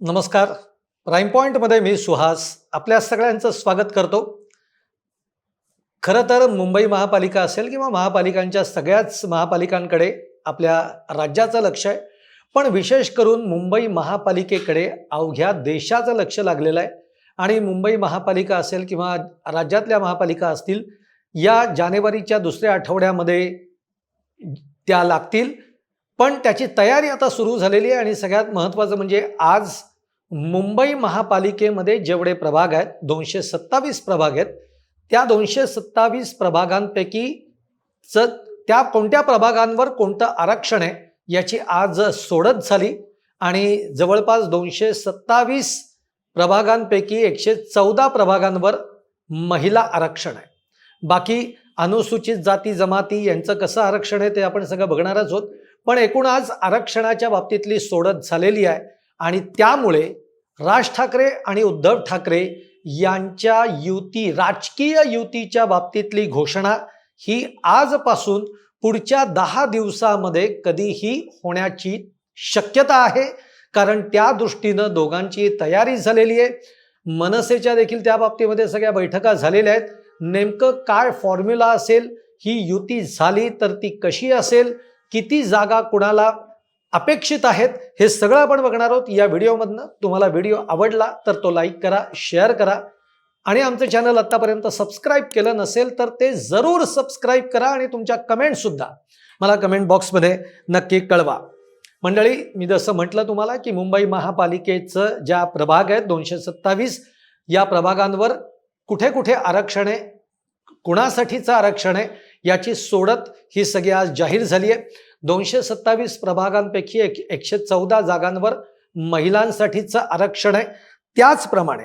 नमस्कार. प्राईम पॉईंटमध्ये मी सुहास आपल्या सगळ्यांचं स्वागत करतो. खरं तर मुंबई महापालिका असेल किंवा महापालिकांच्या सगळ्याच महापालिकांकडे आपल्या राज्याचं लक्ष आहे. पण विशेष करून मुंबई महापालिकेकडे अवघ्या देशाचं लक्ष लागलेलं आहे. आणि मुंबई महापालिका असेल किंवा राज्यातल्या महापालिका असतील या जानेवारीच्या दुसऱ्या आठवड्यामध्ये त्या लागतील. पण त्याची तयारी आता सुरू झालेली आहे आणि सगळ्यात महत्त्वाचं म्हणजे आज मुंबई महापालिकेमध्ये जेवढे प्रभाग आहेत दोनशे सत्तावीस प्रभाग आहेत त्या दोनशे सत्तावीस प्रभागांपैकी च त्या कोणत्या प्रभागांवर कोणतं आरक्षण आहे याची आज सोडत झाली. आणि जवळपास दोनशे सत्तावीस प्रभागांपैकी एकशे चौदा प्रभागांवर महिला आरक्षण आहे. बाकी अनुसूचित जाती जमाती यांचं कसं आरक्षण आहे ते आपण सगळं बघणारच आहोत. पण एकूण आज आरक्षणाच्या बाबतीतली सोडत झालेली आहे. आणि त्यामुळे राज ठाकरे आणि उद्धव ठाकरे यांच्या युती राजकीय युतीच्या बाबतीतली घोषणा ही आजपासून पुढच्या दहा दिवसामध्ये कधीही होण्याची शक्यता आहे. कारण त्या दृष्टीनं दोघांची तयारी झालेली आहे. मनसेच्या देखील त्या बाबतीमध्ये सगळ्या बैठका झालेल्या आहेत. नेमकं काय फॉर्म्युला असेल? ही युती झाली तर ती कशी असेल? किती जागा कुणाला अपेक्षित आहेत हे सगळं आपण बघणार आहोत. या व्हिडिओमधनं तुम्हाला व्हिडिओ आवडला तर तो लाईक करा शेअर करा आणि आमचं चॅनल आत्तापर्यंत सबस्क्राईब केलं नसेल तर ते जरूर सबस्क्राईब करा आणि तुमच्या कमेंटसुद्धा मला कमेंट बॉक्समध्ये नक्की कळवा. मंडळी मी जसं म्हटलं तुम्हाला की मुंबई महापालिकेचं ज्या प्रभाग आहेत दोनशे सत्तावीस या प्रभागांवर कुठे कुठे आरक्षण आहे कुणासाठीचं आरक्षण आहे याची सोडत ही सगळी आज जाहीर झाली आहे दोनशे सत्तावीस प्रभागांपैकी एक एकशे चौदा जागांवर महिलांसाठीचं आरक्षण आहे. त्याचप्रमाणे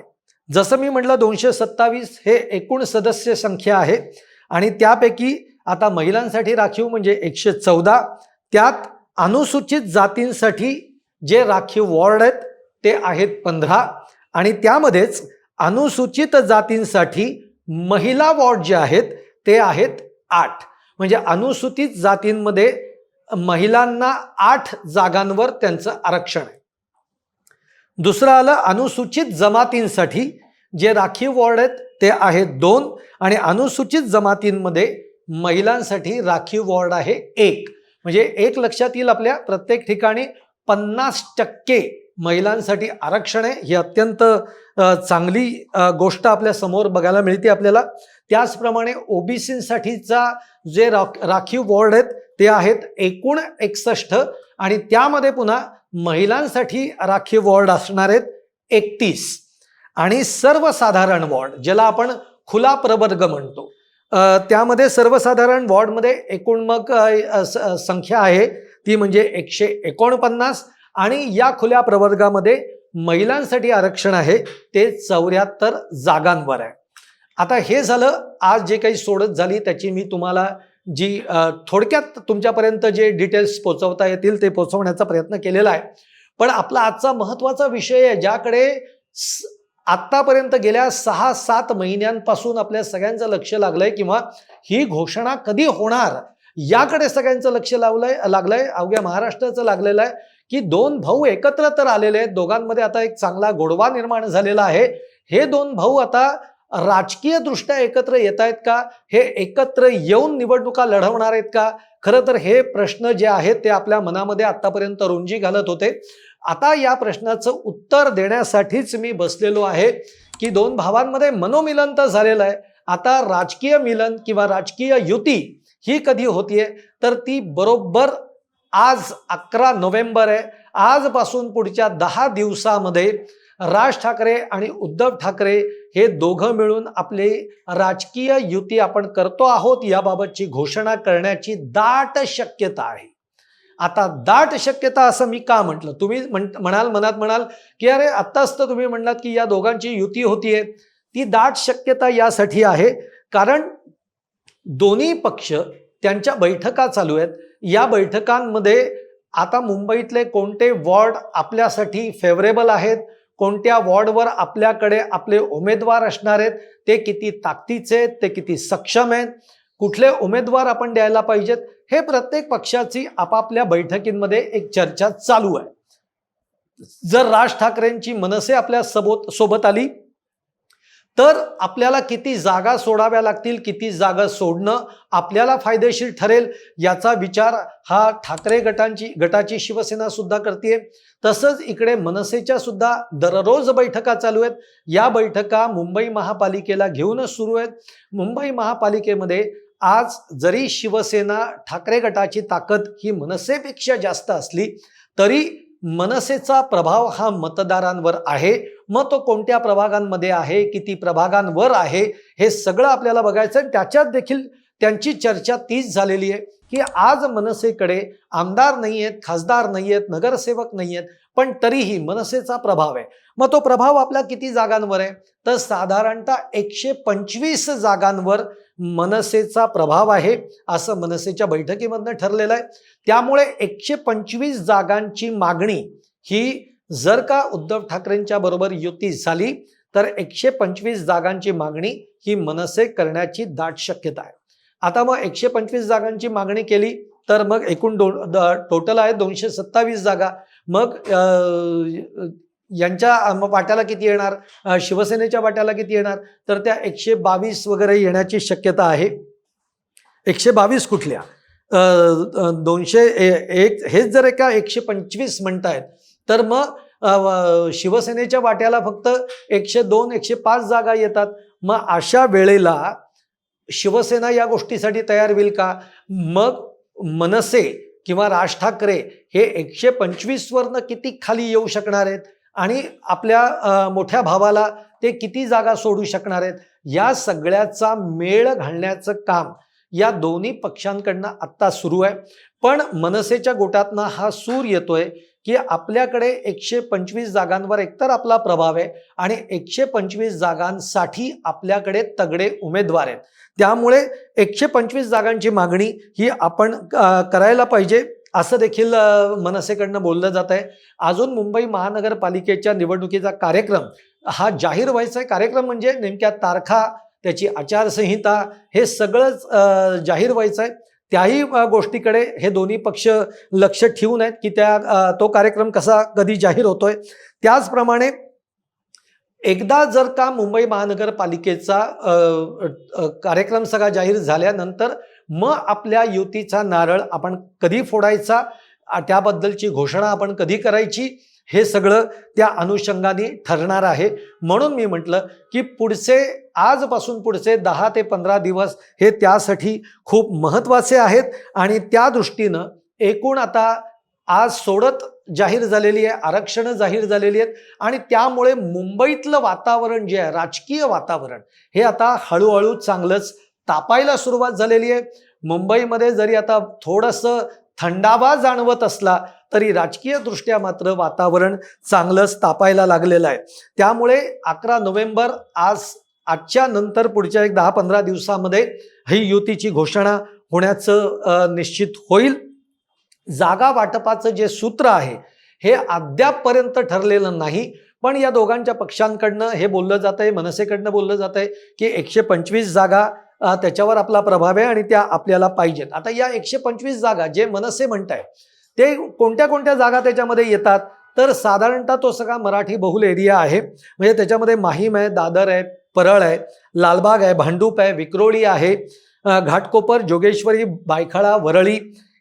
जसं मी म्हटलं दोनशे सत्तावीस हे एकूण सदस्य संख्या आहे. आणि त्यापैकी आता महिलांसाठी राखीव म्हणजे एकशे चौदा. त्यात अनुसूचित जातींसाठी जे राखीव वॉर्ड आहेत ते आहेत पंधरा. आणि त्यामध्येच अनुसूचित जातींसाठी महिला वॉर्ड जे आहेत ते आहेत आठ. म्हणजे अनुसूचित जातींमध्ये महिलांना आठ जागांवर त्यांचं आरक्षण आहे. दुसरं आलं अनुसूचित जमातींसाठी जे राखीव वॉर्ड आहेत ते आहेत दोन आणि अनुसूचित जमातींमध्ये महिलांसाठी राखीव वॉर्ड आहे एक. म्हणजे एक लक्षात येईल आपल्या प्रत्येक ठिकाणी पन्नास टक्के महिलांसाठी आरक्षण आहे. ही अत्यंत चांगली गोष्ट आपल्यासमोर बघायला मिळते आपल्याला. त्याचप्रमाणे ओबीसींसाठीचा जे राख राखीव वॉर्ड आहेत ते आहेत एकूण एकसष्ट आणि त्यामध्ये पुन्हा महिलांसाठी राखीव वॉर्ड असणार आहेत एकतीस. आणि सर्वसाधारण वॉर्ड ज्याला आपण खुला प्रवर्ग म्हणतो. त्यामध्ये सर्वसाधारण वॉर्डमध्ये एकूण मग संख्या आहे. ती म्हणजे एकशे एकोणपन्नास आणि या खुल्या प्रवर्गामध्ये महिलांसाठी आरक्षण आहे ते चौऱ्याहत्तर जागांवर आहे. आता हे झालं आज जे काही सोडत झाली त्याची मी तुम्हाला जी थोडक्यात तुमच्यापर्यंत जे डिटेल्स पोचवता येतील ते पोचवण्याचा प्रयत्न केलेला आहे. पण आपला आजचा महत्त्वाचा विषय आहे ज्याकडे स- आत्तापर्यंत गेल्या सहा सात महिन्यांपासून आपल्या सगळ्यांचं लक्ष लागलंय किंवा ही घोषणा कधी होणार याकडे सगळ्यांचं लक्ष लावलंय लागलंय. अवघ्या महाराष्ट्राचं लागलेलं आहे. की दोन भाऊ एकत्र तर आलेले आहेत. दोघांमध्ये आता एक चांगला गोडवा निर्माण झालेला आहे. हे दोन भाऊ आता राजकीय दृष्ट्या एकत्र येत आहेत का? हे एकत्र येऊन निवडणुका लढवणार आहेत का? खरं तर हे प्रश्न जे आहेत ते आपल्या मनामध्ये आतापर्यंत रुंजी घालत होते. आता या प्रश्नाचं उत्तर देण्यासाठीच मी बसलेलो आहे की दोन भावांमध्ये मनोमिलन तर झालेलं आहे. आता राजकीय मिलन किंवा राजकीय युती ही कधी होतीये? तर ती बरोबर आज अकरा नोव्हेंबर आहे. आजपासून पुढच्या दहा दिवसामध्ये राज ठाकरे आणि उद्धव ठाकरे हे दोघं मिळून आपली राजकीय युती आपण करतो आहोत याबाबतची घोषणा करण्याची दाट शक्यता आहे. आता दाट शक्यता असं मी का म्हटलं? तुम्ही म्हण म्हणाल मनात म्हणाल की अरे आत्ताच तर तुम्ही म्हणलात की या दोघांची युती होतीये. ती दाट शक्यता यासाठी आहे. कारण दोन्ही पक्ष त्यांच्या बैठका चालू आहेत. या बैठकांमध्ये आता मुंबईतले कोणते वॉर्ड आपल्यासाठी फेवरेबल आहेत कोणत्या वॉर्डवर आपल्याकडे आपले उमेदवार असणार आहेत ते किती ताकदीचे आहेत ते किती सक्षम आहेत कुठले उमेदवार आपण द्यायला पाहिजेत हे प्रत्येक पक्षाची आपापल्या बैठकींमध्ये एक चर्चा चालू आहे. जर राज ठाकरेंची मनसे आपल्या सबोत सोबत आली तर आपल्याला किती जागा सोडाव्या लागतील किती जागा सोडणं आपल्याला फायदेशीर ठरेल याचा विचार हा ठाकरे गटांची गटाची शिवसेना सुद्धा करते तसंच इकडे मनसेच्या सुद्धा दररोज बैठका चालू आहेत. या बैठका मुंबई महापालिकेला घेऊनच सुरू आहेत. मुंबई महापालिकेमध्ये आज जरी शिवसेना ठाकरे गटाची ताकद ही मनसेपेक्षा जास्त असली तरी मनसेचा प्रभाव हा मतदारांवर आहे. मग तो कोणत्या प्रभागांमध्ये आहे किती प्रभागांवर आहे हे सगळं आपल्याला बघायचं आणि त्याच्यात देखील त्यांची चर्चा तीच झालेली आहे की आज मनसेकडे आमदार नाही आहेत खासदार नाही आहेत नगरसेवक नाही आहेत पण तरीही मनसेचा प्रभाव आहे. मग तो प्रभाव आपल्या किती जागांवर आहे? तर साधारणतः एकशे पंचवीस जागांवर मनसेचा प्रभाव आहे असं मनसेच्या बैठकीमधनं ठरलेलं आहे. त्यामुळे एकशे पंचवीस जागांची मागणी ही जर का उद्धव ठाकरेंच्या बरोबर युती झाली तर एकशे पंचवीस जागांची मागणी ही मनसे करण्याची दाट शक्यता आहे. आता मग एकशे पंचवीस जागांची मागणी केली तर मग एकूण दोन टोटल आहे दोनशे सत्तावीस जागा. मग यांच्या वाट्याला किती येणार? शिवसेनेच्या वाट्याला किती येणार? तर त्या एकशे बावीस वगैरे येण्याची शक्यता आहे. एकशे बावीस कुठल्या दोनशे ए- एक हेच जर एका एकशे पंचवीस म्हणतायत तर मग शिवसेनेच्या वाट्याला फक्त एकशे दोन एकशे पाच जागा येतात. मग अशा वेळेला शिवसेना या गोष्टीसाठी तयार होईल का? मग मनसे किंवा राज ठाकरे हे एकशे पंचवीसवरनं किती खाली येऊ शकणार आहेत? आणि आपल्या मोठ्या भावाला ते किती जागा सोडू शकणार आहेत या सगळ्याचा मेळ घालण्याचं काम या दोन्ही पक्षांकडनं आत्ता सुरू आहे. पण मनसेच्या गोटातनं हा सूर येतोय की आपल्याकडे एकशे पंचवीस जागांवर एकतर आपला प्रभाव आहे आणि एकशे पंचवीस जागांसाठी आपल्याकडे तगडे उमेदवार आहेत. त्यामुळे एकशे पंचवीस जागांची मागणी ही आपण करायला पाहिजे. असं देखील मनसेकडनं बोललं जात आहे. अजून मुंबई महानगरपालिकेच्या निवडणुकीचा कार्यक्रम हा जाहीर व्हायचा आहे. कार्यक्रम म्हणजे नेमक्या तारखा त्याची आचारसंहिता हे सगळंच जाहीर व्हायचं आहे. त्याही गोष्टीकडे हे दोन्ही पक्ष लक्ष ठेवून आहेत की त्या तो कार्यक्रम कसा कधी जाहीर होतोय. त्याचप्रमाणे एकदा जर का मुंबई महानगरपालिकेचा कार्यक्रम सगळा जाहीर झाल्यानंतर मग आपल्या युतीचा नारळ आपण कधी फोडायचा? त्याबद्दलची घोषणा आपण कधी करायची? हे सगळं त्या अनुषंगाने ठरणार आहे. म्हणून मी म्हटलं की पुढचे आजपासून पुढचे दहा ते पंधरा दिवस हे त्यासाठी खूप महत्त्वाचे आहेत. आणि त्या दृष्टीनं एकूण आता आज सोडत जाहीर झालेली आहे आरक्षणं जाहीर झालेली आहेत. आणि त्यामुळे मुंबईतलं वातावरण जे आहे राजकीय वातावरण हे आता हळूहळू चांगलंच तापायला सुरुवात झालेली आहे. मुंबईमध्ये जरी आता थोडंसं थंडावा जाणवत असला तरी राजकीय दृष्ट्या मात्र वातावरण चांगलंच तापायला लागलेलं आहे. त्यामुळे अकरा नोव्हेंबर आज आजच्या नंतर पुढच्या एक दहा पंधरा दिवसामध्ये ही युतीची घोषणा होण्याचं निश्चित होईल. जागा वाटपाचं जे सूत्र आहे हे अद्यापपर्यंत ठरलेलं नाही. पण या दोघांच्या पक्षांकडनं हे बोललं जात आहे मनसेकडनं बोललं जात आहे की एकशे पंचवीस जागा त्याच्यावर आपला प्रभाव आहे आणि त्या आपल्याला पाहिजेत. आता या एकशे पंचवीस जागा जे मनसे म्हणताय ते कोणत्या कोणत्या जागा त्याच्यामध्ये येतात? तर साधारणतः तो सगळा मराठी बहुल एरिया आहे. म्हणजे त्याच्यामध्ये माहीम आहे दादर आहे परळ आहे लालबाग आहे भांडूप आहे विक्रोळी आहे घाटकोपर जोगेश्वरी बायखळा वरळी.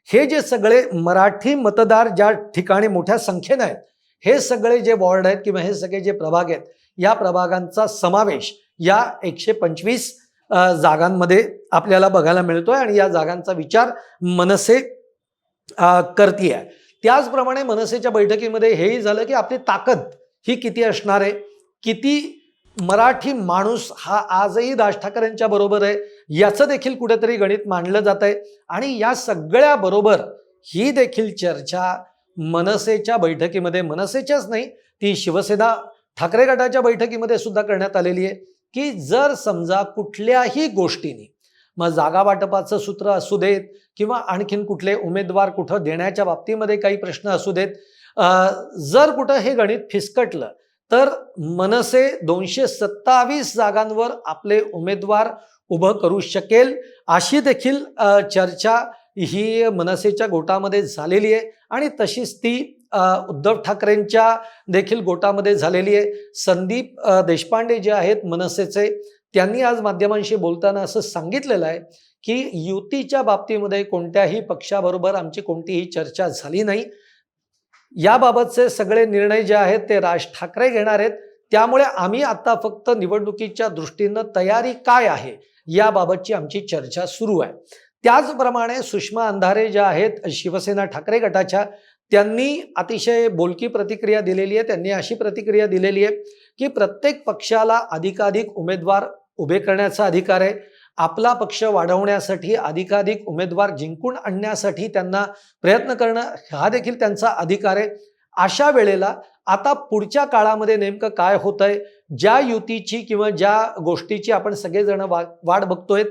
हे जे सगळे मराठी मतदार ज्या ठिकाणी मोठ्या संख्येनं आहेत हे सगळे जे वॉर्ड आहेत किंवा हे सगळे जे प्रभाग आहेत या प्रभागांचा समावेश या एकशे पंचवीस जागांमध्ये आपल्याला बघायला मिळतोय आणि या जागांचा विचार मनसे करतीये. त्याचप्रमाणे मनसेच्या बैठकीमध्ये हेही झालं की आपली ताकद ही किती असणार आहे? किती मराठी माणूस हा आजही राज ठाकरेंच्या बरोबर आहे? याचं देखील कुठेतरी गणित मांडलं जात आहे आणि या सगळ्या बरोबर ही देखील चर्चा मनसेच्या बैठकीमध्ये मनसेच्याच नाही ती शिवसेना ठाकरे गटाच्या बैठकीमध्ये सुद्धा करण्यात आलेली आहे. की जर समजा कुठल्याही गोष्टीने मग जागा वाटपाचं सूत्र असू देत किंवा आणखीन कुठले उमेदवार कुठं देण्याच्या बाबतीमध्ये काही प्रश्न असू देत जर कुठं हे गणित फिसकटलं तर मनसे दोनशे सत्तावीस जागांवर आपले उमेदवार उभं करू शकेल अशी देखील चर्चा ही मनसेच्या गोटामध्ये झालेली आहे आणि तशीच ती उद्धव ठाकरेंच्या देखील गोटामध्ये झालेली आहे. संदीप देशपांडे जे आहेत मनसेचे त्यांनी आज माध्यमांशी बोलताना असं सांगितलेलं आहे की युतीच्या बाबतीमध्ये कोणत्याही पक्षाबरोबर आमची कोणतीही चर्चा झाली नाही. याबाबतचे सगळे निर्णय जे आहेत ते राज ठाकरे घेणार आहेत. त्यामुळे आम्ही आता फक्त निवडणुकीच्या दृष्टीनं तयारी काय आहे याबाबतची आमची चर्चा सुरू आहे. त्याचप्रमाणे सुषमा अंधारे ज्या आहेत शिवसेना ठाकरे गटाच्या त्यांनी अतिशय बोलकी प्रतिक्रिया दिलेली आहे त्यांनी अशी प्रतिक्रिया दिलेली आहे की प्रत्येक पक्षाला अधिकाधिक उमेदवार उभे करण्याचा अधिकार आहे. आपला पक्ष वाढवण्यासाठी अधिकाधिक उमेदवार जिंकून आणण्यासाठी त्यांना प्रयत्न करणं हा देखील त्यांचा अधिकार आहे. अशा वेळेला आता पुढच्या काळामध्ये नेमकं काय होतंय ज्या युतीची किंवा ज्या गोष्टीची आपण सगळेजण वा वाट बघतोय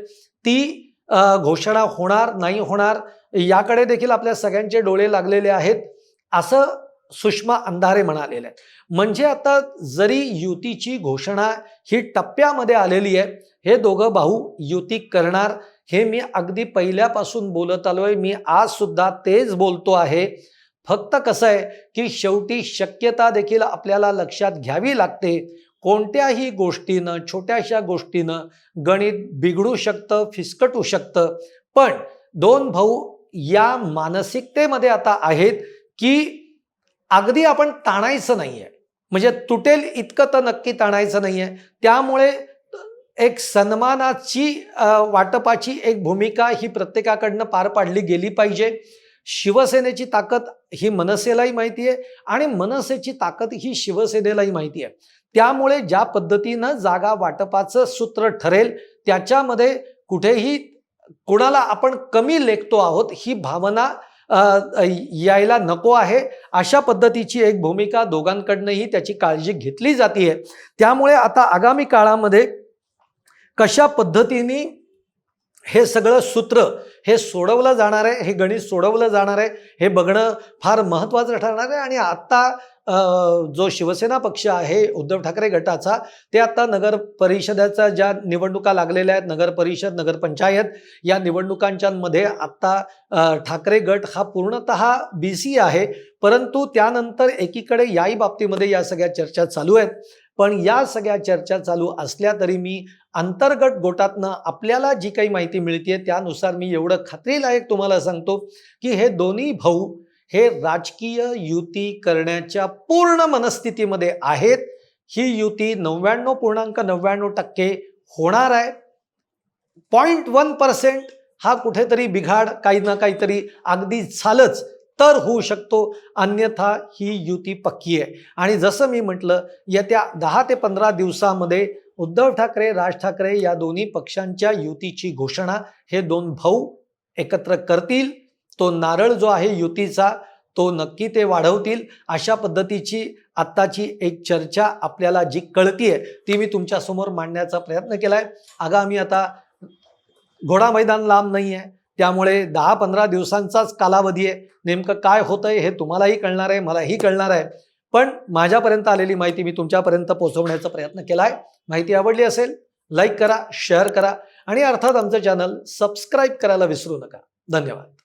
ती घोषणा होणार नाही होणार याकडे देखील आपल्या सगळ्यांचे डोळे लागलेले आहेत असं सुषमा अंधारे म्हणालेले आहेत. म्हणजे आता जरी युतीची घोषणा ही टप्प्यामध्ये आलेली आहे हे दोघं भाऊ युती करणार हे मी अगदी पहिल्यापासून बोलत आलो आहे मी आज सुद्धा तेच बोलतो आहे. फक्त कसं आहे की शेवटी शक्यता देखील आपल्याला लक्षात घ्यावी लागते कोणत्याही गोष्टीनं छोट्याशा गोष्टीनं गणित बिघडू शकतं फिसकटू शकतं. पण दोन भाऊ या मानसिकतेमध्ये आता आहेत की अगदी आपण ताणायचं नाही आहे म्हणजे तुटेल इतकं तर नक्की ताणायचं नाही आहे त्यामुळे एक सन्मानाची वाटपाची एक भूमिका ही प्रत्येकाकडनं पार पाडली गेली पाहिजे. शिवसेनेची ताकद ही मनसेलाही माहिती आहे आणि मनसेची ताकद ही शिवसेनेलाही माहिती आहे त्यामुळे ज्या पद्धतीनं जागा वाटपाचं सूत्र ठरेल त्याच्यामध्ये कुठेही कुणाला आपण कमी लेखतो आहोत ही भावना यायला नको आहे. अशा पद्धतीची एक भूमिका दोघांकडनंही त्याची काळजी घेतली जाते त्यामुळे आता आगामी काळामध्ये कशा पद्धतीने हे सगळं सूत्र हे सोडवलं जाणार आहे हे गणित सोडवलं जाणार आहे हे बघणं फार महत्त्वाचं ठरणार आहे. आणि आत्ता जो शिवसेना पक्ष आहे उद्धव ठाकरे गटाचा ते आत्ता नगर परिषदेचा ज्या निवडणुका लागलेल्या आहेत नगर परिषद नगरपंचायत या निवडणुकांच्यामध्ये आत्ता ठाकरे गट हा पूर्णतः सी आहे. परंतु त्यानंतर एकीकडे याही बाबतीमध्ये या सगळ्या चर्चा चालू आहेत. पण या सगळ्या चर्चा चालू असल्या तरी मी अंतर्गत गोटातनं आपल्याला जी काही माहिती मिळते त्यानुसार मी एवढं खात्रीलायक तुम्हाला सांगतो की हे दोन्ही भाऊ हे राजकीय युती करण्याच्या पूर्ण मनस्थितीमध्ये आहेत. ही युती नव्याण्णव पूर्णांक नव्याण्णव टक्के होणार आहे. पॉईंट वन पर्सेंट हा कुठेतरी बिघाड काही ना काहीतरी अगदी झालंच तर होऊ शकतो. अन्यथा ही युती पक्की आहे. आणि जसं मी म्हटलं येत्या दहा ते पंधरा दिवसामध्ये उद्धव ठाकरे राज ठाकरे या दोन्ही पक्षांच्या युतीची घोषणा हे दोन भाऊ एकत्र करतील. तो नारळ जो आहे युतीचा तो नक्की ते वाढवतील. अशा पद्धतीची आत्ताची एक चर्चा आपल्याला जी कळतीये ती मी तुमच्यासमोर मांडण्याचा प्रयत्न केलाय. आगामी आता घोडा मैदान लांब नाही आहे त्यामुळे दहा पंधरा दिवसांचाच कालावधी आहे. नेमकं काय होतंय हे तुम्हालाही कळणार आहे मलाही कळणार आहे. पण माझ्यापर्यंत आलेली माहिती मी तुमच्यापर्यंत पोहोचवण्याचा प्रयत्न केला आहे माहिती आवडली असेल लाईक करा शेअर करा आणि अर्थात आमचं चॅनल सबस्क्राईब करायला विसरू नका. धन्यवाद.